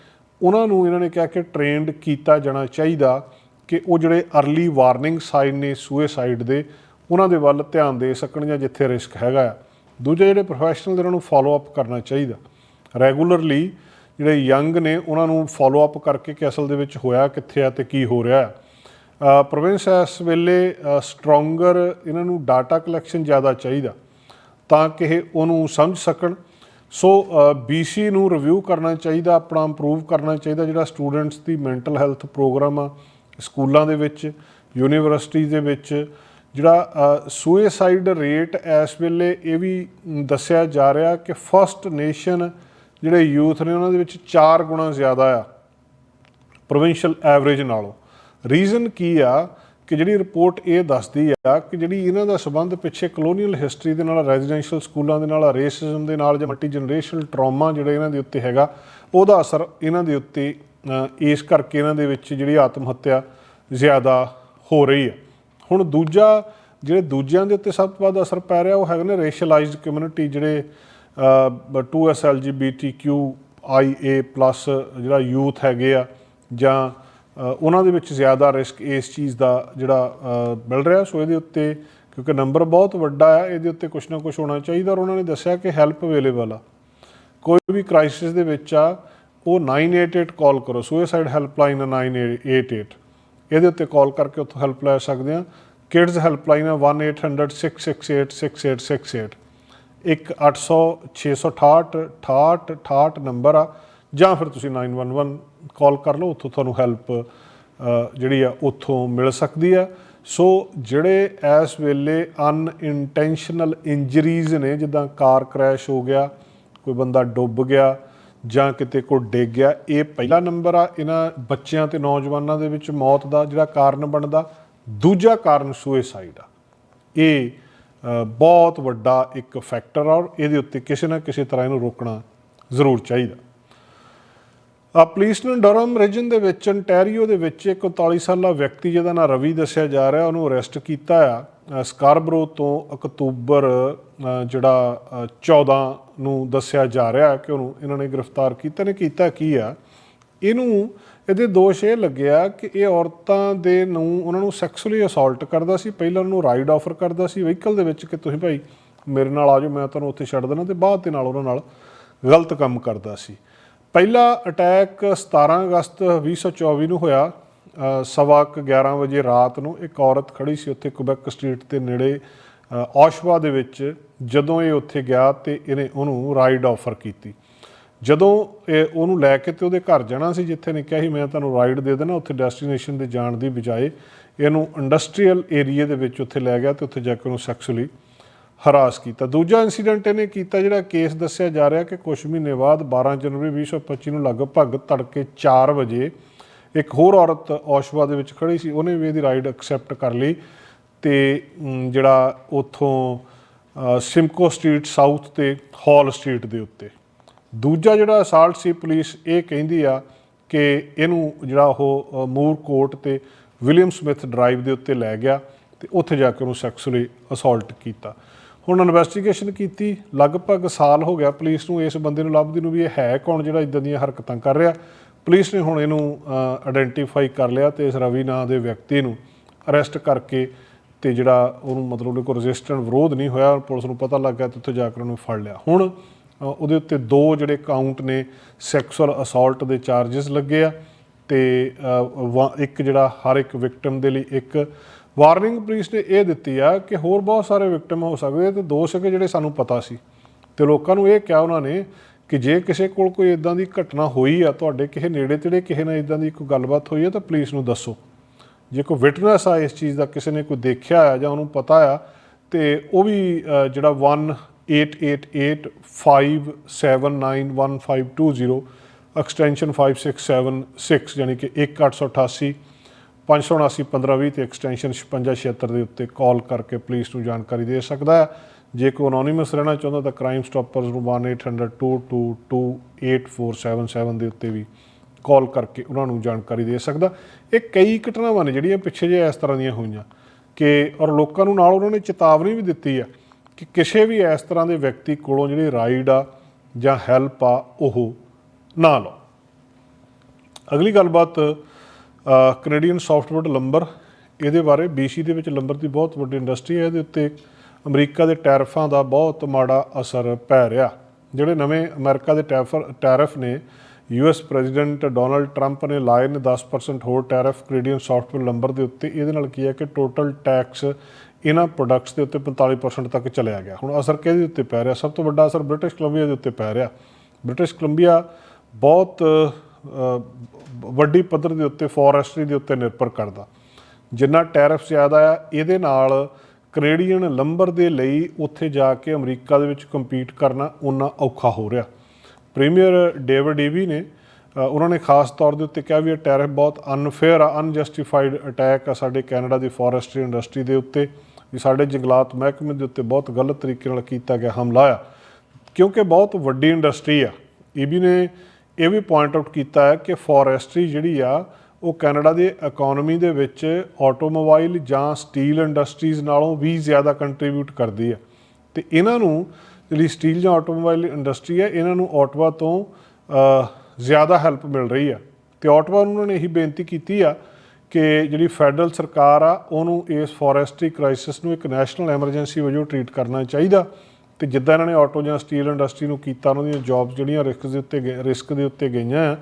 ਉਹਨਾਂ ਨੂੰ ਇਹਨਾਂ ਨੇ ਕਿਹਾ ਕਿ ਟ੍ਰੇਨਡ ਕੀਤਾ ਜਾਣਾ ਚਾਹੀਦਾ ਕਿ ਉਹ ਜਿਹੜੇ ਅਰਲੀ ਵਾਰਨਿੰਗ ਸਾਈਨ ਨੇ ਸੁਸਾਈਡ ਦੇ, ਉਹਨਾਂ ਦੇ ਵੱਲ ਧਿਆਨ ਦੇ ਸਕਣ ਜਾਂ ਜਿੱਥੇ ਰਿਸਕ ਹੈਗਾ ਆ। ਦੂਜੇ ਜਿਹੜੇ ਪ੍ਰੋਫੈਸ਼ਨਲ ਉਹਨਾਂ ਨੂੰ ਫਾਲੋ ਅਪ ਕਰਨਾ ਚਾਹੀਦਾ। ਰੈਗੂਲਰਲੀ ਜਿਹੜੇ ਯੰਗ ਨੇ, ਉਹਨਾਂ ਨੂੰ ਫਾਲੋ ਅਪ ਕਰਕੇ ਕਿ ਅਸਲ ਦੇ ਵਿੱਚ ਹੋਇਆ ਕਿੱਥੇ ਆ ਤੇ ਕੀ ਹੋ ਰਿਹਾ ਹੈ। ਪ੍ਰੋਵਿੰਸ ਇਸ ਵੇਲੇ ਸਟਰੋਂਗਰ ਇਹਨਾਂ ਨੂੰ ਡਾਟਾ ਕਲੈਕਸ਼ਨ ਜ਼ਿਆਦਾ ਚਾਹੀਦਾ ਤਾਂ ਕਿ ਇਹ ਉਹਨੂੰ ਸਮਝ ਸਕਣ। ਸੋ ਬੀਸੀ ਨੂੰ ਰਿਵਿਊ ਕਰਨਾ ਚਾਹੀਦਾ, ਆਪਣਾ ਇੰਪਰੂਵ ਕਰਨਾ ਚਾਹੀਦਾ, ਜਿਹੜਾ ਸਟੂਡੈਂਟਸ ਦੀ ਮੈਂਟਲ ਹੈਲਥ ਪ੍ਰੋਗਰਾਮ ਆ, ਸਕੂਲਾਂ ਦੇ ਵਿੱਚ ਯੂਨੀਵਰਸਿਟੀ ਦੇ ਵਿੱਚ, ਜਿਹੜਾ ਸੁਸਾਈਡ ਰੇਟ ਇਸ ਵੇਲੇ ਇਹ ਵੀ ਦੱਸਿਆ ਜਾ ਰਿਹਾ ਕਿ ਫਸਟ ਨੇਸ਼ਨ ਜਿਹੜੇ ਯੂਥ ਨੇ ਉਹਨਾਂ ਦੇ ਵਿੱਚ 4 ਗੁਣਾ ਜ਼ਿਆਦਾ ਆ ਪ੍ਰੋਵਿੰਸ਼ੀਅਲ ਐਵਰੇਜ ਨਾਲੋਂ। ਰੀਜ਼ਨ ਕੀ ਆ ਕਿ ਜਿਹੜੀ ਰਿਪੋਰਟ ਇਹ ਦੱਸਦੀ ਆ ਕਿ ਜਿਹੜੀ ਇਹਨਾਂ ਦਾ ਸਬੰਧ ਪਿੱਛੇ ਕਲੋਨੀਅਲ ਹਿਸਟਰੀ ਦੇ ਨਾਲ ਰੈਜ਼ੀਡੈਂਸ਼ੀਅਲ ਸਕੂਲਾਂ ਦੇ ਨਾਲ ਰੇਸਿਜ਼ਮ ਦੇ ਨਾਲ ਜਾਂ ਮਲਟੀ ਜਨਰੇਸ਼ਨਲ ਟਰਾਮਾ ਜਿਹੜਾ ਇਹਨਾਂ ਦੇ ਉੱਤੇ ਹੈਗਾ, ਉਹਦਾ ਅਸਰ ਇਹਨਾਂ ਦੇ ਉੱਤੇ ਇਸ ਕਰਕੇ ਇਹਨਾਂ ਦੇ ਵਿੱਚ ਜਿਹੜੀ ਆਤਮ ਹੱਤਿਆ ਜ਼ਿਆਦਾ ਹੋ ਰਹੀ ਹੈ ਹੁਣ ਦੂਜਾ, ਜਿਹੜੇ ਦੂਜਿਆਂ ਦੇ ਉੱਤੇ ਸਭ ਤੋਂ ਵੱਧ ਅਸਰ ਪੈ ਰਿਹਾ ਉਹ ਹੈਗੇ ਨੇ ਰੇਸ਼ਲਾਈਜ਼ਡ ਕਮਿਊਨਿਟੀ ਜਿਹੜੇ 2SLGBTQIA+ ਜਿਹੜਾ ਯੂਥ ਹੈਗੇ ਆ ਜਾਂ ਉਹਨਾਂ ਦੇ ਵਿੱਚ ਜ਼ਿਆਦਾ ਰਿਸਕ ਇਸ ਚੀਜ਼ ਦਾ ਜਿਹੜਾ ਮਿਲ ਰਿਹਾ। ਸੋ ਇਹਦੇ ਉੱਤੇ ਕਿਉਂਕਿ ਨੰਬਰ ਬਹੁਤ ਵੱਡਾ ਹੈ ਇਹਦੇ ਉੱਤੇ ਕੁਝ ਨਾ ਕੁਝ ਹੋਣਾ ਚਾਹੀਦਾ ਔਰ ਉਹਨਾਂ ਨੇ ਦੱਸਿਆ ਕਿ ਹੈਲਪ ਅਵੇਲੇਬਲ ਆ। ਕੋਈ ਵੀ ਕ੍ਰਾਈਸਿਸ ਦੇ ਵਿੱਚ ਆ, ਉਹ 988 ਕਾਲ ਕਰੋ। ਸੁਸਾਈਡ ਹੈਲਪਲਾਈਨ 988 ਇਹਦੇ ਉੱਤੇ ਕਾਲ ਕਰਕੇ ਉੱਥੋਂ ਹੈਲਪ ਲੈ ਸਕਦੇ ਆ। ਕਿਡਜ਼ ਹੈਲਪਲਾਈਨ ਆ 1-800-668-6868 ਇੱਕ 800 668 68 68 ਨੰਬਰ ਆ। ਜਾਂ ਫਿਰ ਤੁਸੀਂ 911 ਕਾਲ ਕਰ ਲਓ, ਉੱਥੋਂ ਤੁਹਾਨੂੰ ਹੈਲਪ ਜਿਹੜੀ ਆ, ਉੱਥੋਂ ਮਿਲ ਸਕਦੀ ਆ। ਸੋ ਜਿਹੜੇ ਇਸ ਵੇਲੇ ਅਨਇੰਟੈਂਸ਼ਨਲ ਇੰਜਰੀਜ਼ ਨੇ, ਜਿੱਦਾਂ ਕਾਰ ਕ੍ਰੈਸ਼ ਹੋ ਗਿਆ, ਕੋਈ ਬੰਦਾ ਡੁੱਬ ਗਿਆ, ਜਾਂ ਕਿਤੇ ਕੋਈ ਡਿੱਗ ਗਿਆ, ਇਹ ਪਹਿਲਾ ਨੰਬਰ ਆ। ਇਹਨਾਂ ਬੱਚਿਆਂ ਤੇ ਨੌਜਵਾਨਾਂ ਦੇ ਵਿੱਚ ਮੌਤ ਦਾ ਜਿਹੜਾ ਕਾਰਨ ਬਣਦਾ, ਦੂਜਾ ਕਾਰਨ ਸੁਸਾਈਡ ਆ। ਇਹ ਬਹੁਤ ਵੱਡਾ ਇੱਕ ਫੈਕਟਰ ਆ ਔਰ ਇਹਦੇ ਉੱਤੇ ਕਿਸੇ ਨਾ ਕਿਸੇ ਤਰ੍ਹਾਂ ਇਹਨੂੰ ਰੋਕਣਾ ਜ਼ਰੂਰ ਚਾਹੀਦਾ। ਆ ਪੁਲਿਸ ਨੇ ਡਰਮ ਰੀਜਨ ਦੇ ਵਿੱਚ ਅੰਟੈਰੀਓ ਦੇ ਵਿੱਚ ਇੱਕ 39 ਸਾਲਾ ਵਿਅਕਤੀ ਜਿਹਦਾ ਨਾਮ ਰਵੀ ਦੱਸਿਆ ਜਾ ਰਿਹਾ ਉਹਨੂੰ ਅਰੈਸਟ ਕੀਤਾ ਆ। ਅ, ਸਕਾਰਬਰੋ ਤੋਂ ਅਕਤੂਬਰ ਜਿਹੜਾ ਅ, 14 ਨੂੰ ਦੱਸਿਆ ਜਾ ਰਿਹਾ ਕਿ ਉਹਨੂੰ ਇਹਨਾਂ ਨੇ ਗ੍ਰਿਫਤਾਰ ਕੀਤਾ। ਨੇ ਕੀਤਾ ਕੀ ਆ? ਇਹਨੂੰ ਇਹਦੇ ਦੋਸ਼ ਇਹ ਲੱਗਿਆ ਕਿ ਇਹ ਔਰਤਾਂ ਦੇ ਨੂੰ, ਉਹਨਾਂ ਨੂੰ ਸੈਕਸੁਅਲੀ ਅਸੌਲਟ ਕਰਦਾ ਸੀ, ਪਹਿਲਾਂ ਉਹਨੂੰ ਰਾਈਡ ਆਫਰ ਕਰਦਾ ਸੀ ਵਹੀਕਲ ਦੇ ਵਿੱਚ ਕਿ ਤੁਸੀਂ ਭਾਈ ਮੇਰੇ ਨਾਲ ਆ ਜਾਓ, ਮੈਂ ਤੁਹਾਨੂੰ ਉੱਥੇ ਛੱਡ ਦੇਣਾ ਤੇ ਬਾਅਦ ਦੇ ਨਾਲ ਉਹਨਾਂ ਨਾਲ ਗਲਤ ਕੰਮ ਕਰਦਾ ਸੀ। ਪਹਿਲਾ ਅਟੈਕ 17 ਅਗਸਤ 2024 ਨੂੰ ਹੋਇਆ ਸਵਾ ਕੁ 11 ਵਜੇ ਰਾਤ ਨੂੰ ਇੱਕ ਔਰਤ ਖੜੀ ਸੀ ਉੱਥੇ ਕੁਬੈਕ ਸਟਰੀਟ ਦੇ ਨੇੜੇ ਔਸ਼ਵਾ ਦੇ ਵਿੱਚ, ਜਦੋਂ ਇਹ ਉੱਥੇ ਗਿਆ ਤੇ ਇਹਨੇ ਉਹਨੂੰ ਰਾਈਡ ਆਫਰ ਕੀਤੀ। ਜਦੋਂ ਇਹ ਉਹਨੂੰ ਲੈ ਕੇ ਤੇ ਉਹਦੇ ਘਰ ਜਾਣਾ ਸੀ, ਜਿੱਥੇ ਨੇ ਕਿਹਾ ਸੀ, ਮੈਂ ਤੁਹਾਨੂੰ ਰਾਈਡ ਦੇ ਦੇਣਾ, ਉੱਥੇ ਡੈਸਟੀਨੇਸ਼ਨ ਤੇ ਜਾਣ ਦੀ ਬਜਾਏ ਇਹਨੂੰ ਇੰਡਸਟਰੀਅਲ ਏਰੀਆ ਦੇ ਵਿੱਚ ਉੱਥੇ ਲੈ ਗਿਆ ਤੇ ਉੱਥੇ ਜਾ ਕੇ ਉਹਨੂੰ ਸੈਕਸੁਅਲੀ ਹਰਾਸ ਕੀਤਾ। ਦੂਜਾ ਇਨਸੀਡੈਂਟ ਇਹਨੇ ਕੀਤਾ ਜਿਹੜਾ ਕੇਸ ਦੱਸਿਆ ਜਾ ਰਿਹਾ ਕਿ ਕੁਝ ਮਹੀਨੇ ਬਾਅਦ 12 ਜਨਵਰੀ 2025 ਨੂੰ ਲਗਭਗ ਤੜਕੇ 4 ਵਜੇ ਇੱਕ ਹੋਰ ਔਰਤ ਔਸ਼ਵਾ ਦੇ ਵਿੱਚ ਖੜੀ ਸੀ। ਉਹਨੇ ਵੀ ਇਹਦੀ ਰਾਈਡ ਐਕਸੈਪਟ ਕਰ ਲਈ ਤੇ ਜਿਹੜਾ ਉਥੋਂ ਸਿਮਕੋ ਸਟਰੀਟ ਸਾਊਥ ਤੇ ਹਾਲ ਸਟਰੀਟ ਦੇ ਉੱਤੇ ਦੂਜਾ ਜਿਹੜਾ ਅਸਾਲਟ ਸੀ ਪੁਲਿਸ, ਇਹ ਕਹਿੰਦੀ ਆ ਕਿ ਇਹਨੂੰ ਜਿਹੜਾ ਉਹ ਮੂਰ ਕੋਰਟ ਤੇ ਵਿਲੀਅਮ ਸਮਿਥ ਡਰਾਈਵ ਦੇ ਉੱਤੇ ਲੈ ਗਿਆ ਤੇ ਉੱਥੇ ਜਾ ਕੇ ਉਹਨੂੰ ਸੈਕਸੁਅਲੀ ਅਸੌਲਟ ਕੀਤਾ। ਹੁਣ ਇਨਵੈਸਟੀਗੇਸ਼ਨ ਕੀਤੀ, ਲਗਭਗ ਸਾਲ ਹੋ ਗਿਆ ਪੁਲਿਸ ਨੂੰ ਇਸ ਬੰਦੇ ਨੂੰ ਲੱਭਦੀ ਨੂੰ ਵੀ ਇਹ ਹੈ ਕੌਣ ਜਿਹੜਾ ਇਦਾਂ ਦੀਆਂ ਹਰਕਤਾਂ ਕਰ ਰਿਹਾ। ਪੁਲਿਸ ਨੇ ਹੁਣ ਇਹਨੂੰ ਆਇਡੈਂਟੀਫਾਈ ਕਰ ਲਿਆ ਤੇ ਇਸ ਰਵੀ ਨਾਂ ਦੇ ਵਿਅਕਤੀ ਨੂੰ ਅਰੈਸਟ ਕਰਕੇ ਤੇ ਜਿਹੜਾ ਉਹਨੂੰ ਮਤਲਬ ਉਹਦੇ ਕੋਲ ਰੈਜ਼ਿਸਟੈਂਟ ਵਿਰੋਧ ਨਹੀਂ ਹੋਇਆ, ਪੁਲਿਸ ਨੂੰ ਪਤਾ ਲੱਗ ਗਿਆ ਤੇ ਉੱਥੇ ਜਾ ਕੇ ਉਹਨੂੰ ਫੜ ਲਿਆ। ਹੁਣ ਉਹਦੇ ਉੱਤੇ ਦੋ ਜਿਹੜੇ ਕਾਊਂਟ ਨੇ ਸੈਕਸੁਅਲ ਅਸੌਲਟ ਦੇ ਚਾਰजेस ਲੱਗੇ ਆ ਤੇ ਇੱਕ ਜਿਹੜਾ ਹਰ ਇੱਕ ਵਿਕਟਮ ਦੇ ਲਈ ਇੱਕ ਵਾਰਨਿੰਗ ਪੁਲਿਸ ਨੇ ਇਹ ਦਿੱਤੀ ਆ ਕਿ ਹੋਰ ਬਹੁਤ ਸਾਰੇ ਵਿਕਟਮ ਹੋ ਸਕਦੇ ਤੇ ਦੋ ਸਿੱਕੇ ਜਿਹੜੇ ਸਾਨੂੰ ਪਤਾ ਸੀ। ਤੇ ਲੋਕਾਂ ਨੂੰ ਇਹ ਕਿਹਾ ਉਹਨਾਂ ਨੇ ਕਿ ਜੇ ਕਿਸੇ ਕੋਲ ਕੋਈ ਇਦਾਂ ਦੀ ਘਟਨਾ ਹੋਈ ਆ, ਤੁਹਾਡੇ ਕਿਸੇ ਨੇੜੇ ਤੇੜੇ ਕਿਸੇ ਨਾਲ ਇਦਾਂ ਦੀ ਕੋਈ ਗੱਲਬਾਤ ਹੋਈ ਆ, ਤਾਂ ਪੁਲਿਸ ਨੂੰ ਦੱਸੋ। ਜੇ ਕੋਈ ਵਿਟਨੈਸ ਆ ਇਸ ਚੀਜ਼ ਦਾ, ਕਿਸੇ ਨੇ ਕੋਈ ਦੇਖਿਆ ਆ ਜਾਂ ਉਹਨੂੰ ਪਤਾ ਆ, ਤੇ ਉਹ ਵੀ ਜਿਹੜਾ 1 8885791520 ਐਕਸਟੈਂਸ਼ਨ 5676 ਯਾਨੀ ਕਿ 1888 5791520 ਤੇ ਐਕਸਟੈਂਸ਼ਨ 5676 ਦੇ ਉੱਤੇ ਕਾਲ ਕਰਕੇ ਪੁਲਿਸ ਨੂੰ ਜਾਣਕਾਰੀ ਦੇ ਸਕਦਾ ਹੈ। ਜੇ ਕੋਈ ਅਨੋਨਿਮਸ ਰਹਿਣਾ ਚਾਹੁੰਦਾ ਤਾਂ ਕ੍ਰਾਈਮ ਸਟਾਪਰਸ ਨੂੰ 180022284777 ਦੇ ਉੱਤੇ ਵੀ ਕਾਲ ਕਰਕੇ ਉਹਨਾਂ ਨੂੰ ਜਾਣਕਾਰੀ ਦੇ ਸਕਦਾ। ਇਹ ਕਈ ਘਟਨਾਵਾਂ ਨੇ ਜਿਹੜੀਆਂ ਪਿੱਛੇ ਜੇ ਇਸ ਤਰ੍ਹਾਂ ਦੀਆਂ ਹੋਈਆਂ ਕਿ ਔਰ ਲੋਕਾਂ ਨੂੰ ਨਾਲ ਉਹਨਾਂ ਨੇ ਚੇਤਾਵਨੀ ਵੀ ਦਿੱਤੀ ਆ ਕਿ ਕਿਸੇ ਵੀ ਇਸ ਤਰ੍ਹਾਂ ਦੇ ਵਿਅਕਤੀ ਕੋਲੋਂ ਜਿਹੜੀ ਰਾਈਡ ਆ ਜਾਂ ਹੈਲਪ ਆ, ਉਹ ਨਾ ਲਓ। ਅਗਲੀ ਗੱਲਬਾਤ ਕੈਨੇਡੀਅਨ ਸੌਫਟਵੇਅਰ ਲੰਬਰ ਇਹਦੇ ਬਾਰੇ BC ਦੇ ਵਿੱਚ ਲੰਬਰ ਦੀ ਬਹੁਤ ਵੱਡੀ ਇੰਡਸਟਰੀ ਹੈ, ਇਹਦੇ ਉੱਤੇ ਅਮਰੀਕਾ ਦੇ ਟੈਰਫਾਂ ਦਾ ਬਹੁਤ ਮਾੜਾ ਅਸਰ ਪੈ ਰਿਹਾ। ਜਿਹੜੇ ਨਵੇਂ ਅਮਰੀਕਾ ਦੇ ਟੈਫਰ, ਟੈਰਿਫ ਨੇ ਯੂਐਸ ਪ੍ਰੈਜ਼ੀਡੈਂਟ ਡੋਨਲਡ ਟਰੰਪ ਨੇ ਲਾਏ ਨੇ 10% ਹੋਰ ਟੈਰਫ ਕੈਨੇਡੀਅਨ ਸੌਫਟਵੇਅਰ ਲੰਬਰ ਦੇ ਉੱਤੇ। ਇਹਦੇ ਨਾਲ ਕੀ ਹੈ ਕਿ ਟੋਟਲ ਟੈਕਸ ਇਹਨਾਂ ਪ੍ਰੋਡਕਟਸ ਦੇ ਉੱਤੇ 45% ਤੱਕ ਚਲਿਆ ਗਿਆ। ਹੁਣ ਅਸਰ ਕਿਹਦੇ ਉੱਤੇ ਪੈ ਰਿਹਾ? ਸਭ ਤੋਂ ਵੱਡਾ ਅਸਰ ਬ੍ਰਿਟਿਸ਼ ਕੋਲੰਬੀਆ ਦੇ ਉੱਤੇ ਪੈ ਰਿਹਾ। ਬ੍ਰਿਟਿਸ਼ ਕੋਲੰਬੀਆ ਬਹੁਤ ਅ, ਵੱਡੀ ਪੱਧਰ ਦੇ ਉੱਤੇ ਫੋਰੈਸਟਰੀ ਦੇ ਉੱਤੇ ਨਿਰਭਰ ਕਰਦਾ। ਜਿੰਨਾ ਟੈਰਿਫ ਜ਼ਿਆਦਾ ਆ ਇਹਦੇ ਨਾਲ ਕੈਨੇਡੀਅਨ ਲੰਬਰ ਦੇ ਲਈ ਉੱਥੇ ਜਾ ਕੇ ਅਮਰੀਕਾ ਦੇ ਵਿੱਚ ਕੰਪੀਟ ਕਰਨਾ ਉਨਾ ਔਖਾ ਹੋ ਰਿਹਾ। ਪ੍ਰੀਮੀਅਰ ਡੇਵਿਡ ਈਵੀ ਨੇ ਉਹਨਾਂ ਨੇ ਖਾਸ ਤੌਰ ਦੇ ਉੱਤੇ ਕਿਹਾ ਵੀ ਇਹ ਟੈਰਿਫ ਬਹੁਤ ਅਨਫੇਅਰ ਆ ਅਨਜਸਟੀਫਾਈਡ ਅਟੈਕ ਆ ਸਾਡੇ ਕੈਨੇਡਾ ਦੀ ਫੋਰੈਸਟਰੀ ਇੰਡਸਟਰੀ ਦੇ ਉੱਤੇ। ਵੀ ਸਾਡੇ ਜੰਗਲਾਤ ਮਹਿਕਮੇ ਦੇ ਉੱਤੇ ਬਹੁਤ ਗਲਤ ਤਰੀਕੇ ਨਾਲ ਕੀਤਾ ਗਿਆ ਹਮਲਾ ਆ। ਕਿਉਂਕਿ ਬਹੁਤ ਵੱਡੀ ਇੰਡਸਟਰੀ ਆ। ਈਬੀ ਨੇ, ਇਹ ਵੀ ਪੁਆਇੰਟ ਆਊਟ ਕੀਤਾ ਹੈ ਕਿ ਫੋਰੈਸਟਰੀ ਜਿਹੜੀ ਆ, ਉਹ ਕੈਨੇਡਾ ਦੀ ਇਕਨੋਮੀ ਦੇ ਵਿੱਚ ਆਟੋਮੋਬਾਈਲ ਜਾਂ ਸਟੀਲ ਇੰਡਸਟਰੀਜ਼ ਨਾਲੋਂ ਵੀ ਜ਼ਿਆਦਾ ਕੰਟਰੀਬਿਊਟ ਕਰਦੀ ਹੈ ਤੇ ਇਹਨਾਂ ਨੂੰ ਜਿਹੜੀ ਸਟੀਲ ਜਾਂ ਆਟੋਮੋਬਾਈਲ ਇੰਡਸਟਰੀ ਹੈ ਇਹਨਾਂ ਨੂੰ ਆਟਵਾ ਤੋਂ ਜ਼ਿਆਦਾ ਹੈਲਪ ਮਿਲ ਰਹੀ ਆ। ਤੇ ਆਟਵਾ ਨੂੰ ਉਹਨਾਂ ਨੇ ਇਹੀ ਬੇਨਤੀ ਕੀਤੀ ਆ ਕਿ ਜਿਹੜੀ ਫੈਡਰਲ ਸਰਕਾਰ ਆ, ਉਹਨੂੰ ਇਸ ਫੋਰੈਸਟਰੀ ਕ੍ਰਾਈਸਿਸ ਨੂੰ ਇੱਕ ਨੈਸ਼ਨਲ ਐਮਰਜੈਂਸੀ ਵਜੋਂ ਟਰੀਟ ਕਰਨਾ ਚਾਹੀਦਾ ਤੇ ਜਿੱਦਾਂ ਇਹਨਾਂ ਨੇ ਆਟੋ ਜਾਂ ਸਟੀਲ ਇੰਡਸਟਰੀ ਨੂੰ ਕੀਤਾ, ਉਹਨਾਂ ਦੀਆਂ ਜੌਬਸ ਜਿਹੜੀਆਂ ਰਿਸਕ ਦੇ ਉੱਤੇ ਗਏ- ਰਿਸਕ ਦੇ ਉੱਤੇ ਗਈਆਂ ਆ,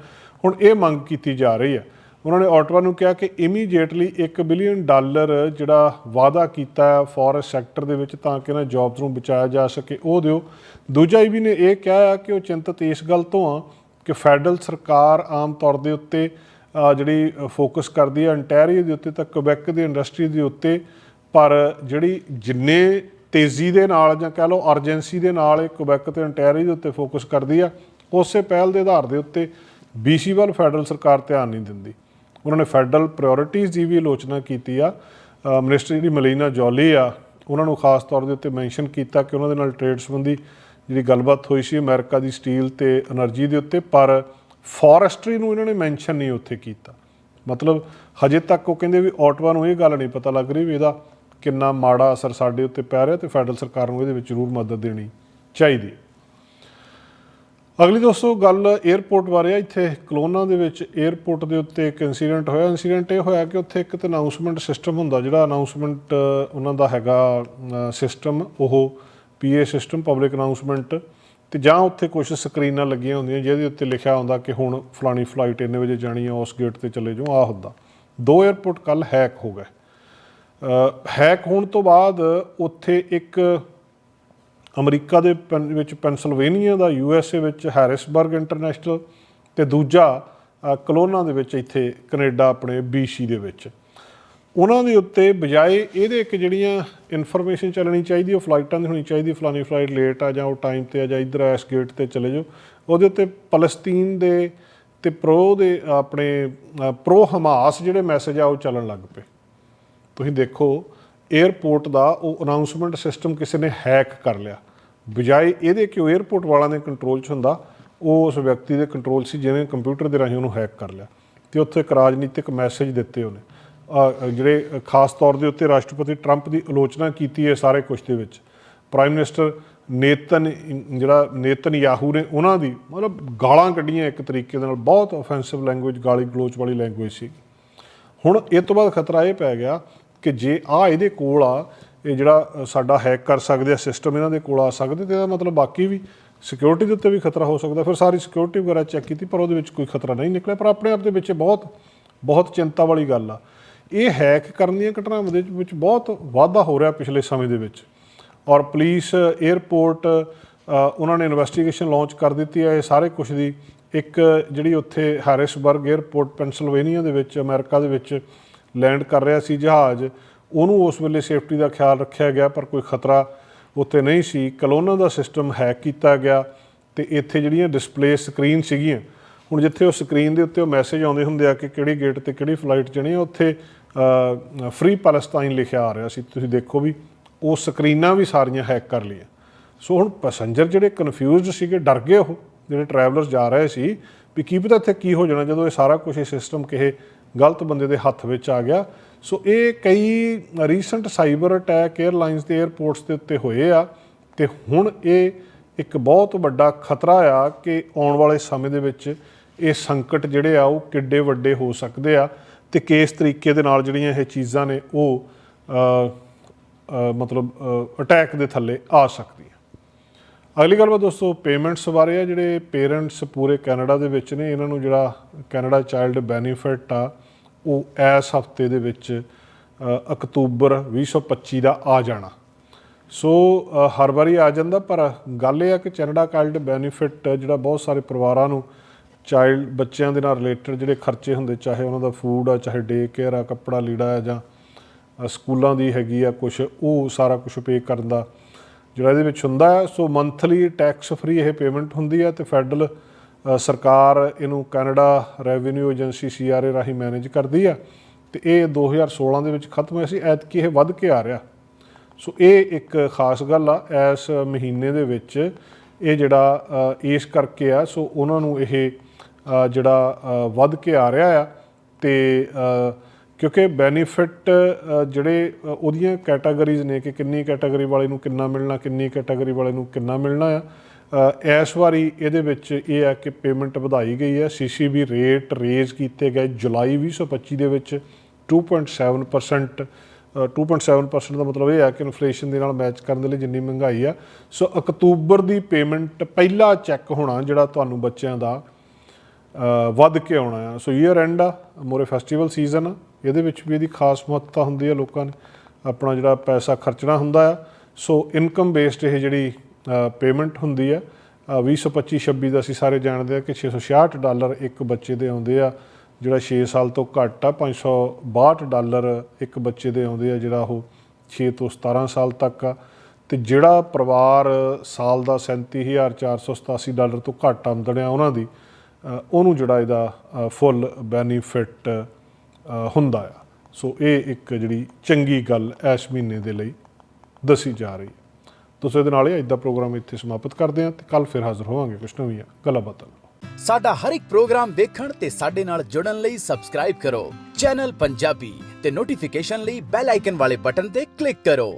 ਹੁਣ ਇਹ ਮੰਗ ਕੀਤੀ ਜਾ ਰਹੀ ਹੈ ਉਹਨਾਂ ਨੇ ਆਟਵਾ ਨੂੰ ਕਿਹਾ ਕਿ ਇਮੀਡੀਏਟਲੀ 1 ਬਿਲੀਅਨ ਡਾਲਰ ਜਿਹੜਾ ਵਾਅਦਾ ਕੀਤਾ ਹੈ ਫੋਰੈਸਟ ਸੈਕਟਰ ਦੇ ਵਿੱਚ ਤਾਂ ਕਿ ਇਹਨਾਂ ਜੌਬਸ ਨੂੰ ਬਚਾਇਆ ਜਾ ਸਕੇ, ਉਹ ਦਿਓ। ਦੂਜਾ ਵੀ ਨੇ, ਇਹ ਕਿਹਾ ਹੈ ਕਿ ਉਹ ਚਿੰਤਤ ਇਸ ਗੱਲ ਤੋਂ ਆ ਕਿ ਫੈਡਰਲ ਸਰਕਾਰ ਆਮ ਤੌਰ ਦੇ ਉੱਤੇ ਜਿਹੜੀ ਫੋਕਸ ਕਰਦੀ ਹੈ ਅੰਟੈਰੀਓ ਦੇ ਉੱਤੇ ਤਾਂ ਕਵੈਕ ਦੀ ਇੰਡਸਟਰੀ ਦੇ ਉੱਤੇ, ਪਰ ਜਿਹੜੀ ਜਿੰਨੇ ਤੇਜ਼ੀ ਦੇ ਨਾਲ ਜਾਂ ਕਹਿ ਲਓ ਅਰਜੈਂਸੀ ਦੇ ਨਾਲ ਇਹ ਕੁਬੈਕ ਤੇ ਅੰਟੈਰੀਓ ਦੇ ਉੱਤੇ ਫੋਕਸ ਕਰਦੀ ਆ, ਉਸੇ ਪਹਿਲ ਦੇ ਆਧਾਰ ਦੇ ਉੱਤੇ ਬੀਸੀ ਵੱਲ ਫੈਡਰਲ ਸਰਕਾਰ ਧਿਆਨ ਨਹੀਂ ਦਿੰਦੀ। ਉਹਨਾਂ ਨੇ ਫੈਡਰਲ ਪ੍ਰਾਇੋਰਟੀਆਂ ਦੀ ਵੀ ਆਲੋਚਨਾ ਕੀਤੀ ਆ। ਮਿਨਿਸਟਰੀ ਜਿਹੜੀ ਮਲੀਨਾ ਜੋਲੀ ਆ, ਉਹਨਾਂ ਨੂੰ ਖਾਸ ਤੌਰ ਦੇ ਉੱਤੇ ਮੈਂਸ਼ਨ ਕੀਤਾ ਕਿ ਉਹਨਾਂ ਦੇ ਨਾਲ ਟ੍ਰੇਡ ਸੰਬੰਧੀ ਜਿਹੜੀ ਗੱਲਬਾਤ ਹੋਈ ਸੀ ਅਮਰੀਕਾ ਦੀ ਸਟੀਲ ਤੇ એનર્ਜੀ ਦੇ ਉੱਤੇ, ਪਰ ਫੋਰੈਸਟਰੀ ਨੂੰ ਇਹਨਾਂ ਨੇ ਮੈਂਸ਼ਨ ਨਹੀਂ ਉੱਥੇ ਕੀਤਾ। ਮਤਲਬ ਹਜੇ ਤੱਕ ਉਹ ਕਹਿੰਦੇ ਵੀ ਆਟਵਾ ਨੂੰ ਇਹ ਗੱਲ ਨਹੀਂ ਪਤਾ ਲੱਗ ਰਹੀ ਵੀ ਇਹਦਾ ਕਿੰਨਾ ਮਾੜਾ ਅਸਰ ਸਾਡੇ ਉੱਤੇ ਪੈ ਰਿਹਾ ਤੇ ਫੈਡਰਲ ਸਰਕਾਰ ਨੂੰ ਇਹਦੇ ਵਿੱਚ ਜ਼ਰੂਰ ਮਦਦ ਦੇਣੀ ਚਾਹੀਦੀ। ਅਗਲੀ ਦੋਸਤੋ, ਗੱਲ 에ਅਰਪੋਰਟ ਬਾਰੇ ਆ। ਇੱਥੇ ਕਲੋਨਾ ਦੇ ਵਿੱਚ 에ਅਰਪੋਰਟ ਦੇ ਉੱਤੇ ਇੱਕ ਇਨਸੀਡੈਂਟ ਹੋਇਆ। ਇਨਸੀਡੈਂਟ ਇਹ ਹੋਇਆ ਕਿ ਉੱਥੇ ਇੱਕ ਤੇ ਅਨਾਉਂਸਮੈਂਟ ਸਿਸਟਮ ਹੁੰਦਾ, ਜਿਹੜਾ ਅਨਾਉਂਸਮੈਂਟ ਉਹਨਾਂ ਦਾ ਹੈਗਾ ਸਿਸਟਮ ਉਹ ਪੀਏ ਸਿਸਟਮ ਪਬਲਿਕ ਅਨਾਉਂਸਮੈਂਟ ਤੇ ਜਾਂ ਉੱਥੇ ਕੁਝ ਸਕਰੀਨਾਂ ਲੱਗੀਆਂ ਹੁੰਦੀਆਂ ਜਿਹਦੇ ਉੱਤੇ ਲਿਖਿਆ ਹੁੰਦਾ ਕਿ ਹੁਣ ਫਲਾਣੀ ਫਲਾਈਟ ਇੰਨੇ ਵਜੇ ਜਾਣੀ ਆ, ਉਸ ਗੇਟ ਤੇ ਚਲੇ ਜਾਓ ਆ ਹੁੰਦਾ। ਦੋ 에ਅਰਪੋਰਟ ਕੱਲ ਹੈਕ ਹੋ ਗਏ। ਹੈਕ ਹੋਣ ਤੋਂ ਬਾਅਦ ਉੱਥੇ ਇੱਕ ਅਮਰੀਕਾ ਦੇ ਪੈਨ- ਵਿੱਚ ਪੈਨਸਲਵੇਨੀਆ ਦਾ ਯੂਐਸਏ ਵਿੱਚ ਹੈਰਿਸਬਰਗ ਇੰਟਰਨੈਸ਼ਨਲ ਤੇ ਦੂਜਾ ਕਲੋਨਾ ਦੇ ਵਿੱਚ ਇੱਥੇ ਕੈਨੇਡਾ ਆਪਣੇ ਬੀਸੀ ਦੇ ਵਿੱਚ। ਉਹਨਾਂ ਦੇ ਉੱਤੇ ਬਜਾਏ ਇਹਦੇ ਇੱਕ ਜਿਹੜੀਆਂ ਇਨਫੋਰਮੇਸ਼ਨ ਚੱਲਣੀ ਚਾਹੀਦੀ, ਉਹ ਫਲਾਈਟਾਂ ਦੀ ਹੋਣੀ ਚਾਹੀਦੀ ਫਲਾਨੀ ਫਲਾਈਟ ਲੇਟ ਆ ਜਾਂ ਉਹ ਟਾਈਮ ਤੇ ਆ ਜਾਂ ਇਧਰ ਇਸ ਗੇਟ ਤੇ ਚਲੇ ਜਾਓ। ਉਹਦੇ ਉੱਤੇ ਪਲਸਤੀਨ ਦੇ ਤੇ ਪ੍ਰੋ ਦੇ ਆਪਣੇ ਪ੍ਰੋ ਹਮਾਸ ਜਿਹੜੇ ਮੈਸੇਜ ਆ ਉਹ ਚੱਲਣ ਲੱਗ ਪਏ। ਤੁਸੀਂ ਦੇਖੋ 에ਅਰਪੋਰਟ ਦਾ ਉਹ ਅਨਾਉਂਸਮੈਂਟ ਸਿਸਟਮ ਕਿਸੇ ਨੇ ਹੈਕ ਕਰ ਲਿਆ। ਬਜਾਏ ਇਹਦੇ ਕਿ ਉਹ 에ਅਰਪੋਰਟ ਵਾਲਿਆਂ ਦੇ ਕੰਟਰੋਲ 'ਚ ਹੁੰਦਾ, ਉਹ ਉਸ ਵਿਅਕਤੀ ਦੇ ਕੰਟਰੋਲ ਸੀ ਜਿਹਨੇ ਕੰਪਿਊਟਰ ਦੇ ਰਾਹੀਂ ਉਹਨੂੰ ਹੈਕ ਕਰ ਲਿਆ। ਤੇ ਉੱਥੇ ਇੱਕ ਰਾਜਨੀਤਿਕ ਮੈਸੇਜ ਦਿੱਤੇ ਉਹਨੇ। ਜਿਹੜੇ ਖਾਸ ਤੌਰ ਦੇ ਉੱਤੇ ਰਾਸ਼ਟਰਪਤੀ ਟਰੰਪ ਦੀ ਆਲੋਚਨਾ ਕੀਤੀ ਹੈ ਸਾਰੇ ਕੁਝ ਦੇ ਵਿੱਚ। ਪ੍ਰਾਈਮ ਮਿਨਿਸਟਰ ਨੇਤਨ, ਜਿਹੜਾ ਨੇਤਨ ਯਾਹੂ ਨੇ, ਉਹਨਾਂ ਦੀ ਮਤਲਬ ਗਾਲਾਂ ਕੱਢੀਆਂ ਇੱਕ ਤਰੀਕੇ ਦੇ ਨਾਲ। ਬਹੁਤ ਆਫੈਂਸਿਵ ਲੈਂਗੁਏਜ ਗਾਲੀ ਗਲੋਚ ਵਾਲੀ ਲੈਂਗੁਏਜ ਸੀ ਹੁਣ ਇਹ ਤੋਂ ਬਾਅਦ ਖਤਰਾ ਇਹ ਪੈ ਗਿਆ ਕਿ ਜੇ ਆ ਇਹਦੇ ਕੋਲ ਆ, ਇਹ ਜਿਹੜਾ ਸਾਡਾ ਹੈਕ ਕਰ ਸਕਦੇ ਆ ਸਿਸਟਮ ਇਹਨਾਂ ਦੇ ਕੋਲ ਆ ਸਕਦੇ, ਤੇ ਇਹਦਾ ਮਤਲਬ ਬਾਕੀ ਵੀ ਸਿਕਿਉਰਿਟੀ ਦੇ ਉੱਤੇ ਵੀ ਖਤਰਾ ਹੋ ਸਕਦਾ। ਫਿਰ ਸਾਰੀ ਸਿਕਿਉਰਿਟੀ ਵਗੈਰਾ ਚੈੱਕ ਕੀਤੀ, ਪਰ ਉਹਦੇ ਵਿੱਚ ਕੋਈ ਖਤਰਾ ਨਹੀਂ ਨਿਕਲਿਆ। ਪਰ ਆਪਣੇ ਆਪ ਦੇ ਵਿੱਚ ਇਹ ਬਹੁਤ ਬਹੁਤ ਚਿੰਤਾ ਵਾਲੀ ਗੱਲ ਆ। ਇਹ ਹੈਕ ਕਰਨ ਦੀਆਂ ਘਟਨਾਵਾਂ ਦੇ ਵਿੱਚ ਬਹੁਤ ਵਾਧਾ ਹੋ ਰਿਹਾ ਪਿਛਲੇ ਸਮੇਂ ਦੇ ਵਿੱਚ। ਔਰ ਪੁਲਿਸ 에ਅਰਪੋਰਟ ਉਹਨਾਂ ਨੇ ਇਨਵੈਸਟੀਗੇਸ਼ਨ ਲਾਂਚ ਕਰ ਦਿੱਤੀ ਹੈ। ਇਹ ਸਾਰੇ ਕੁਝ ਦੀ ਇੱਕ ਜਿਹੜੀ ਉੱਥੇ ਹੈਰਿਸਬਰਗ 에ਅਰਪੋਰਟ ਪੈਨਸਿਲਵੇਨੀਆ ਦੇ ਵਿੱਚ ਅਮਰੀਕਾ ਦੇ ਵਿੱਚ ਲੈਂਡ ਕਰ ਰਿਹਾ ਸੀ ਜਹਾਜ਼। ਉਹਨੂੰ ਉਸ ਵੇਲੇ ਸੇਫਟੀ ਦਾ ਖਿਆਲ ਰੱਖਿਆ ਗਿਆ, ਪਰ ਕੋਈ ਖਤਰਾ ਉੱਥੇ ਨਹੀਂ ਸੀ। ਕਲੋਨਾ ਦਾ ਸਿਸਟਮ ਹੈਕ ਕੀਤਾ ਗਿਆ ਤੇ ਇੱਥੇ ਜਿਹੜੀਆਂ ਡਿਸਪਲੇ ਸਕਰੀਨ ਸੀਗੀਆਂ, ਹੁਣ ਜਿੱਥੇ ਉਹ ਸਕਰੀਨ ਦੇ ਉੱਤੇ ਉਹ ਮੈਸੇਜ ਆਉਂਦੇ ਹੁੰਦੇ ਆ ਕਿ ਕਿਹੜੀ ਗੇਟ ਤੇ ਕਿਹੜੀ ਫਲਾਈਟ ਚਣੀ ਉੱਥੇ ਫ੍ਰੀ ਪੈਲਸਟਾਈਨ ਲਿਖਿਆ ਆ ਰਿਹਾ ਸੀ। ਤੁਸੀਂ ਦੇਖੋ ਵੀ ਉਹ ਸਕਰੀਨਾਂ ਵੀ ਸਾਰੀਆਂ ਹੈਕ ਕਰ ਲਈਆਂ। ਸੋ ਹੁਣ ਪੈਸੇਂਜਰ ਜਿਹੜੇ ਕਨਫਿਊਜ਼ਡ ਸੀਗੇ, ਡਰ ਗਏ ਉਹ, ਜਿਹੜੇ ਟਰੈਵਲਰਸ ਜਾ ਰਹੇ ਸੀ ਵੀ ਕੀ ਪਤਾ ਇੱਥੇ ਕੀ ਹੋ ਜਾਣਾ, ਜਦੋਂ ਇਹ ਸਾਰਾ ਕੁਝ ਇਹ ਸਿਸਟਮ ਕਿਸੇ ਗਲਤ ਬੰਦੇ ਦੇ ਹੱਥ ਵਿੱਚ ਆ ਗਿਆ। ਸੋ ਇਹ ਕਈ ਰੀਸੈਂਟ ਸਾਈਬਰ ਅਟੈਕ 에ਅਰਲਾਈਨਸ ਤੇ 에ਅਰਪੋਰਟਸ ਦੇ ਉੱਤੇ ਹੋਏ ਆ ਤੇ ਹੁਣ ਇਹ ਇੱਕ ਬਹੁਤ ਵੱਡਾ ਖਤਰਾ ਆ ਕਿ ਆਉਣ ਵਾਲੇ ਸਮੇਂ ਦੇ ਵਿੱਚ ਇਹ ਸੰਕਟ ਜਿਹੜੇ ਆ, ਉਹ ਕਿੱਡੇ ਵੱਡੇ ਹੋ ਸਕਦੇ ਆ। ਤੇ ਕਿਸ ਤਰੀਕੇ ਦੇ ਨਾਲ ਜਿਹੜੀਆਂ ਇਹ ਚੀਜ਼ਾਂ ਨੇ ਉਹ ਮਤਲਬ ਅਟੈਕ ਦੇ ਥੱਲੇ ਆ ਸਕਦੀਆਂ। ਅਗਲੀ ਗੱਲ ਵਾ ਦੋਸਤੋ ਪੇਮੈਂਟਸ ਬਾਰੇ ਆ ਜਿਹੜੇ ਪੇਰੈਂਟਸ ਪੂਰੇ ਕੈਨੇਡਾ ਦੇ ਵਿੱਚ ਨੇ ਇਹਨਾਂ ਨੂੰ ਜਿਹੜਾ ਕੈਨੇਡਾ ਚਾਈਲਡ ਬੈਨੀਫਿਟ ਆ ਉਹ ਇਸ ਹਫ਼ਤੇ ਦੇ ਵਿੱਚ ਅ, ਅਕਤੂਬਰ 2025 ਦਾ ਆ ਜਾਣਾ। ਸੋ ਹਰ ਵਾਰੀ ਆ ਜਾਂਦਾ ਪਰ ਗੱਲ ਇਹ ਆ ਕਿ ਕੈਨੇਡਾ ਚਾਈਲਡ ਬੈਨੀਫਿਟ ਜਿਹੜਾ ਬਹੁਤ ਸਾਰੇ ਪਰਿਵਾਰਾਂ ਨੂੰ ਚਾਈਲਡ ਬੱਚਿਆਂ ਦੇ ਨਾਲ ਰਿਲੇਟਡ ਜਿਹੜੇ ਖਰਚੇ ਹੁੰਦੇ, ਚਾਹੇ ਉਹਨਾਂ ਦਾ ਫੂਡ ਆ, ਚਾਹੇ ਡੇ ਕੇਅਰ ਆ, ਕੱਪੜਾ ਲੀੜਾ ਆ ਜਾਂ ਸਕੂਲਾਂ ਦੀ ਹੈਗੀ ਆ ਕੁਝ ਉਹ ਸਾਰਾ ਕੁਝ ਪੇ ਕਰਨ ਦਾ ਜਿਹੜਾ ਇਹਦੇ ਵਿੱਚ ਹੁੰਦਾ ਹੈ ਸੋ ਮੰਥਲੀ ਟੈਕਸ ਫ੍ਰੀ ਇਹ ਪੇਮੈਂਟ ਹੁੰਦੀ ਆ ਤੇ ਫੈਡਰਲ ਸਰਕਾਰ ਇਹਨੂੰ ਕੈਨੇਡਾ ਰੈਵਨਿਊ ਏਜੰਸੀ ਸੀਆਰਏ ਰਾਹੀਂ ਮੈਨੇਜ ਕਰਦੀ ਆ ਤੇ ਇਹ 2016 ਦੇ ਵਿੱਚ ਖਤਮ ਹੋਇਆ ਸੀ, ਐਤਕੀ ਇਹ ਵੱਧ ਕੇ ਆ ਰਿਹਾ। ਸੋ ਇਹ ਇੱਕ ਖਾਸ ਗੱਲ ਆ, ਇਸ ਮਹੀਨੇ ਦੇ ਵਿੱਚ ਇਹ ਜਿਹੜਾ ਇਸ ਕਰਕੇ ਆ ਸੋ ਉਹਨਾਂ ਨੂੰ ਇਹ ਜਿਹੜਾ ਵੱਧ ਕੇ ਆ ਰਿਹਾ ਆ ਤੇ ਕਿਉਂਕਿ ਬੈਨੀਫਿਟ ਜਿਹੜੇ ਉਹਦੀਆਂ ਕੈਟਾਗਰੀਜ਼ ਨੇ ਕਿ ਕਿੰਨੀ ਕੈਟਾਗਰੀ ਵਾਲੇ ਨੂੰ ਕਿੰਨਾ ਮਿਲਣਾ ਕਿੰਨੀ ਕੈਟਾਗਰੀ ਵਾਲੇ ਨੂੰ ਕਿੰਨਾ ਮਿਲਣਾ ਆ। ਇਸ ਵਾਰੀ ਇਹਦੇ ਵਿੱਚ ਇਹ ਆ ਕਿ ਪੇਮੈਂਟ ਵਧਾਈ ਗਈ ਹੈ। ਸੀਸੀਬੀ ਰੇਟ ਰੇਜ਼ ਕੀਤੇ ਗਏ ਜੁਲਾਈ 2025 ਦੇ ਵਿੱਚ 2.7% ਅ, 2.7% ਦਾ ਮਤਲਬ ਇਹ ਆ ਕਿ ਇਨਫਲੇਸ਼ਨ ਦੇ ਨਾਲ ਮੈਚ ਕਰਨ ਦੇ ਲਈ ਜਿੰਨੀ ਮਹਿੰਗਾਈ ਆ। ਸੋ ਅਕਤੂਬਰ ਦੀ ਪੇਮੈਂਟ ਪਹਿਲਾ ਚੈੱਕ ਹੋਣਾ ਜਿਹੜਾ ਤੁਹਾਨੂੰ ਬੱਚਿਆਂ ਦਾ ਵੱਧ ਕੇ ਆਉਣਾ ਆ ਸੋ ਈਅਰ ਐਂਡ ਆ ਮੋਰੇ ਫੈਸਟੀਵਲ ਸੀਜ਼ਨ ਆ। ਇਹਦੇ ਵਿੱਚ ਵੀ ਇਹਦੀ ਖਾਸ ਮਹੱਤਤਾ ਹੁੰਦੀ ਆ ਲੋਕਾਂ ਨੇ। ਆਪਣਾ ਜਿਹੜਾ ਪੈਸਾ ਖਰਚਣਾ ਹੁੰਦਾ ਆ। ਸੋ ਇਨਕਮ ਬੇਸਡ ਇਹ ਜਿਹੜੀ ਪੇਮੈਂਟ ਹੁੰਦੀ ਆ ਅ, 2025 26 ਦਾ ਅਸੀਂ ਸਾਰੇ ਜਾਣਦੇ ਆ ਕਿ 666 ਡਾਲਰ ਇੱਕ ਬੱਚੇ ਦੇ ਆਉਂਦੇ ਆ। ਜਿਹੜਾ 6 ਸਾਲ ਤੋਂ ਘੱਟ ਆ 562 ਡਾਲਰ ਇੱਕ ਬੱਚੇ ਦੇ ਆਉਂਦੇ ਆ ਜਿਹੜਾ ਉਹ 6 ਤੋਂ 17 ਸਾਲ ਤੱਕ ਆ। ਤੇ ਜਿਹੜਾ ਪਰਿਵਾਰ ਸਾਲ ਦਾ 37487 ਡਾਲਰ ਤੋਂ ਘੱਟ ਆਮਦਨ ਆ ਉਹਨਾਂ ਦੀ ਉਹਨੂੰ ਜਿਹੜਾ ਇਹਦਾ ਫੁੱਲ ਬੈਨੀਫਿਟ ਹੁੰਦਾ ਆ। ਸੋ ਇਹ ਇੱਕ ਜਿਹੜੀ ਚੰਗੀ ਗੱਲ ਇਸ ਮਹੀਨੇ ਦੇ ਲਈ ਦੱਸੀ ਜਾ ਰਹੀ ਹੈ। ਤੁਸੀਂ ਇਹਦੇ ਨਾਲ ਹੀ ਅੱਜ ਦਾ ਪ੍ਰੋਗਰਾਮ ਇੱਥੇ ਸਮਾਪਤ ਕਰਦੇ ਹਾਂ ਤੇ ਕੱਲ ਫਿਰ ਹਾਜ਼ਰ ਹੋਵਾਂਗੇ ਕੁਝ ਨਵੀਆਂ ਗੱਲਾਂ ਬਾਤਾਂ ਨਾਲ। ਸਾਡਾ ਹਰ ਇੱਕ ਪ੍ਰੋਗਰਾਮ ਦੇਖਣ ਤੇ ਸਾਡੇ ਨਾਲ ਜੁੜਨ ਲਈ ਸਬਸਕ੍ਰਾਈਬ ਕਰੋ। ਚੈਨਲ ਪੰਜਾਬੀ ਤੇ ਨੋਟੀਫਿਕੇਸ਼ਨ ਲਈ ਬੈਲ ਆਈਕਨ ਵਾਲੇ ਬਟਨ ਤੇ ਕਲਿੱਕ ਕਰੋ।